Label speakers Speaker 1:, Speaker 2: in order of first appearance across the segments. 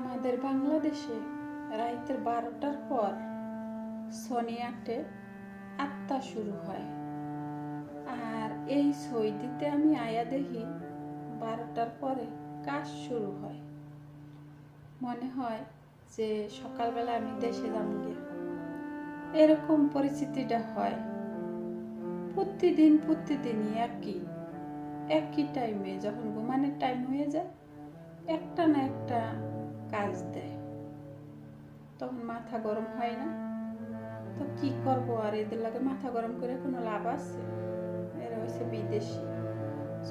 Speaker 1: আমাদের বাংলাদেশে রাইতের বারোটার পর সোনিয়াটে আত্মা শুরু হয়। আর এই সৈদিতে আমি আয়া দেখি বারোটার পরে কাজ শুরু হয়। মনে হয় যে সকালবেলা আমি দেশে গিয়ে। এরকম পরিস্থিতিটা হয়। প্রতিদিন প্রতিদিনই একই একই টাইমে যখন ঘুমানোর টাইম হয়ে যায়, একটা না একটা কাজ দেয়। তখন মাথা গরম হয় না। তো কি করব আর? এদের লাগে মাথা গরম করে কোনো লাভ আছে? এরা হচ্ছে বিদেশি।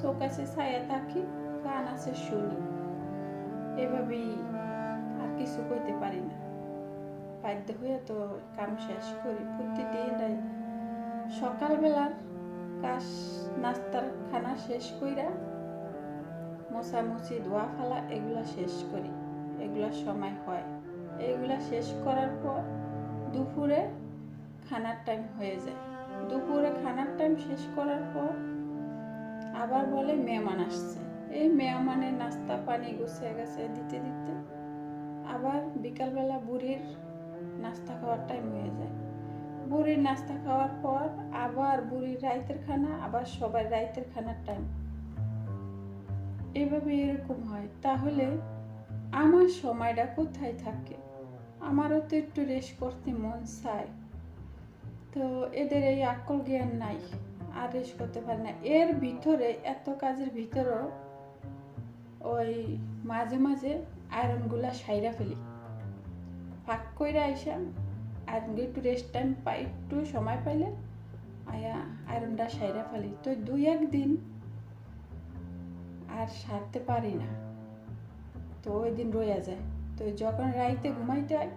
Speaker 1: চোখ আছে ছায়া থাকি, কান আছে শুনি। এভাবেই আর কিছু কইতে পারি না। বাধ্য হয়ে তো কাম শেষ করি প্রতিদিন সকালবেলার কাজ, নাস্তার খানা শেষ কইরা মোছামুছি, ধোয়া ফালা এগুলা শেষ করি। এগুলা সময় হয়। এগুলা শেষ করার পর দুপুরে খানার টাইম হয়ে যায়। দুপুরে খানার টাইম শেষ করার পর আবার বলে মেহমান আসছে। এই মেহমানের নাস্তা, পানি গুছিয়ে গেছে দিতে দিতে। আবার বিকালবেলা বুড়ির নাস্তা খাওয়ার টাইম হয়ে যায়। বুড়ির নাস্তা খাওয়ার পর আবার বুড়ির রাইতের খানা, আবার সবার রাইতের খানার টাইম এভাবে এরকম হয়। তাহলে আমার সময়টা কোথায় থাকে? আমারও তো একটু রেস্ট করতে মন চায়। তো এদের এই আকল জ্ঞান নাই, আর রেস্ট করতে পারে না। এর ভিতরে, এত কাজের ভিতরেও ওই মাঝে মাঝে আয়রনগুলা সাইরা ফেলি। ফাঁক কইরা আইসা আয়রনগুলো একটু রেস্ট টাইম পাই, একটু সময় পাইলে আয়া আয়রনটা সাইরা ফেলি। তো দুই একদিন আর সারতে পারি না। তো ওই দিন রয়ে যায়। তো যখন রাইতে ঘুমাইতে হয়,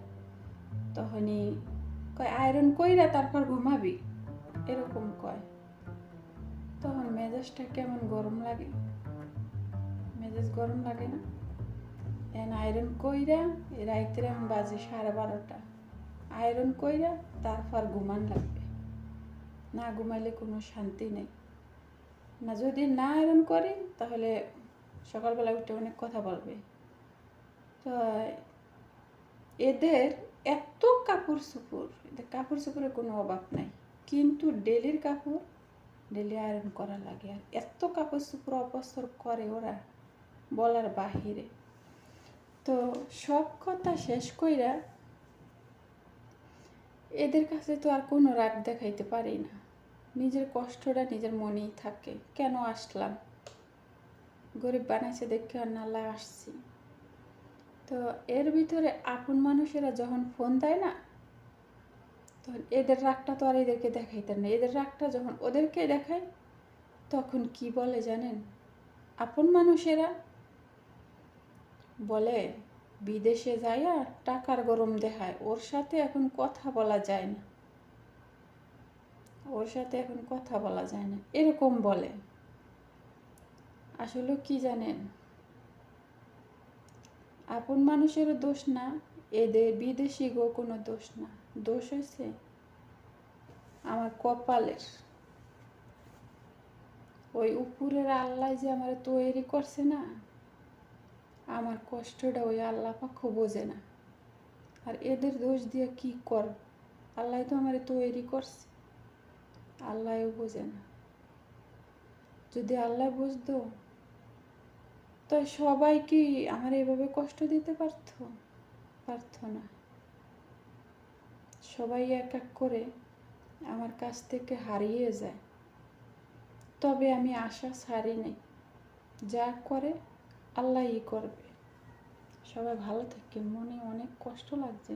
Speaker 1: তখনই কয়, আয়রন কইরা তারপর ঘুমাবি? এরকম কয়। তখন মেজাজটা কেমন গরম লাগে? মেজাজ গরম লাগে না? এন আয়রন কইরা রাইতের আমি বাজে সাড়ে বারোটা। আয়রন কইরা তারপর ঘুমান লাগবে। না ঘুমাইলে কোনো শান্তি নেই। না যদি না আয়রন করি, তাহলে সকালবেলা উঠে অনেক কথা বলবে। এদের এত কাপড় চোপড়, এদের কাপড় চোপড়ের কোনো অভাব নাই। কিন্তু ডেলির কাপড়, ডেলি আয়রন করা লাগে। আর এত কাপড় চোপড় অপসর করে ওরা বলার বাহিরে। তো সব কথা শেষ কইরা এদের কাছে তো আর কোনো রাগ দেখাইতে পারি না। নিজের কষ্টটা নিজের মনেই থাকে। কেন আসলাম? গরিব বানাইছে দেখে আর নালা আসছি। তো এর ভিতরে আপন মানুষেরা যখন ফোন দেয় না, তখন এদের রাগটা তো আর এদেরকে দেখাইতে না। এদের রাগটা যখন ওদেরকে দেখায়, তখন কি বলে জানেন? আপন মানুষেরা বলে, বিদেশে যাইয়া টাকার গরম দেখায়, ওর সাথে এখন কথা বলা যায় না। ওর সাথে এখন কথা বলা যায় না। এরকম বলে। আসলে কি জানেন? আপন মানুষের দোষ না, এদের বিদেশি গো কোনো দোষ না। দোষ হয়েছে আমার কপালের। ওই উপরের আল্লাহ যে আমার তৈরি করছে না, আমার কষ্টটা ওই আল্লাহ পাক্ষ বোঝে না। আর এদের দোষ দিয়ে কি কর? আল্লাহ তো আমার তৈরি করছে আল্লাহও বোঝে না। যদি আল্লাহ বুঝতো তো সবাই কি আমার এভাবে কষ্ট দিতে পারত? পারত না। সবাই এক এক করে আমার কাছ থেকে হারিয়ে যায়। তবে আমি আশা ছাড়ি নাই। যা করে আল্লাহই করবে। সবাই ভালো থাকে, মনে অনেক কষ্ট লাগছে।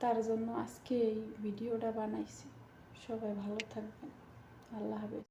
Speaker 1: তার জন্য আজকে এই ভিডিওটা বানাইছি। সবাই ভালো থাকবেন। আল্লাহ হাফেজ।